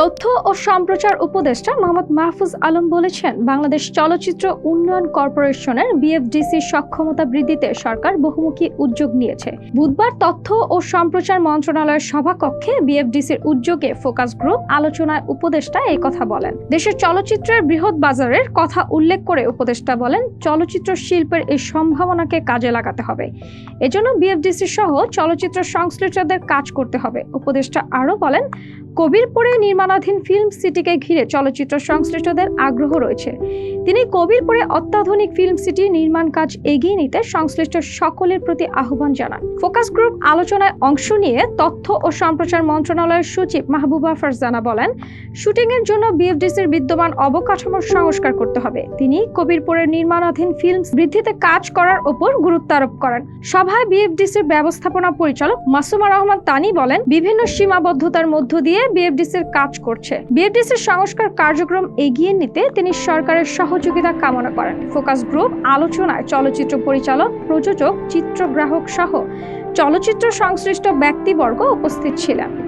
তথ্য ও সম্প্রচার উপদেষ্টা মোহাম্মদ মাহফুজ আলম বলেছেন, বাংলাদেশ চলচ্চিত্র উন্নয়ন কর্পোরেশনের বিএফডিসি সক্ষমতা বৃদ্ধিতে সরকার বহুমুখী উদ্যোগ নিয়েছে। বুধবার তথ্য ও সম্প্রচার মন্ত্রণালয়ের সভাকক্ষে বিএফডিসির উদ্যোগে ফোকাস গ্রুপ আলোচনায় উপদেষ্টা এই কথা বলেন। দেশের চলচ্চিত্রের বৃহৎ বাজারের কথা উল্লেখ করে উপদেষ্টা বলেন, চলচ্চিত্র শিল্পের এই সম্ভাবনাকে কাজে লাগাতে হবে। এজন্য বিএফডিসি সহ চলচ্চিত্র সংশ্লিষ্টদের কাজ করতে হবে। উপদেষ্টা আরও বলেন কবিরপুরে নির্মাণাধীন ফিল্ম সিটিকে ঘিরে চলচ্চিত্র সংশ্লিষ্টদের আগ্রহ রয়েছে। তিনি কবিরপুরে অত্যাধুনিক ফিল্ম সিটি নির্মাণ কাজ এগিয়ে নিতে সংশ্লিষ্ট সকলের প্রতি আহ্বান জানান। ফোকাস গ্রুপ আলোচনায় অংশ নিয়ে তথ্য ও সম্প্রচার মন্ত্রণালয়ের সচিব মাহবুবা ফারজানা বলেন, শুটিংয়ের জন্য বিএফডিসির বিদ্যমান অবকাঠামোর সংস্কার করতে হবে। তিনি কবিরপুরের নির্মাণাধীন ফিল্ম বৃদ্ধিতে কাজ করার ওপর গুরুত্ব আরোপ করেন। সভায় বিএফডিসির ব্যবস্থাপনা পরিচালক মাসুমা রহমান তানি বলেন, বিভিন্ন সীমাবদ্ধতার মধ্য দিয়ে বিএফডিসির কাজ করছে। বিএফডিসির সংস্কার কার্যক্রম এগিয়ে নিতে তিনি সরকারের সহযোগিতা কামনা করেন। ফোকাস গ্রুপ, আলোচনায় চলচ্চিত্র পরিচালক, প্রযোজক, চিত্রগ্রাহক সহ চলচ্চিত্র সংশ্লিষ্ট ব্যক্তিবর্গ উপস্থিত ছিলেন।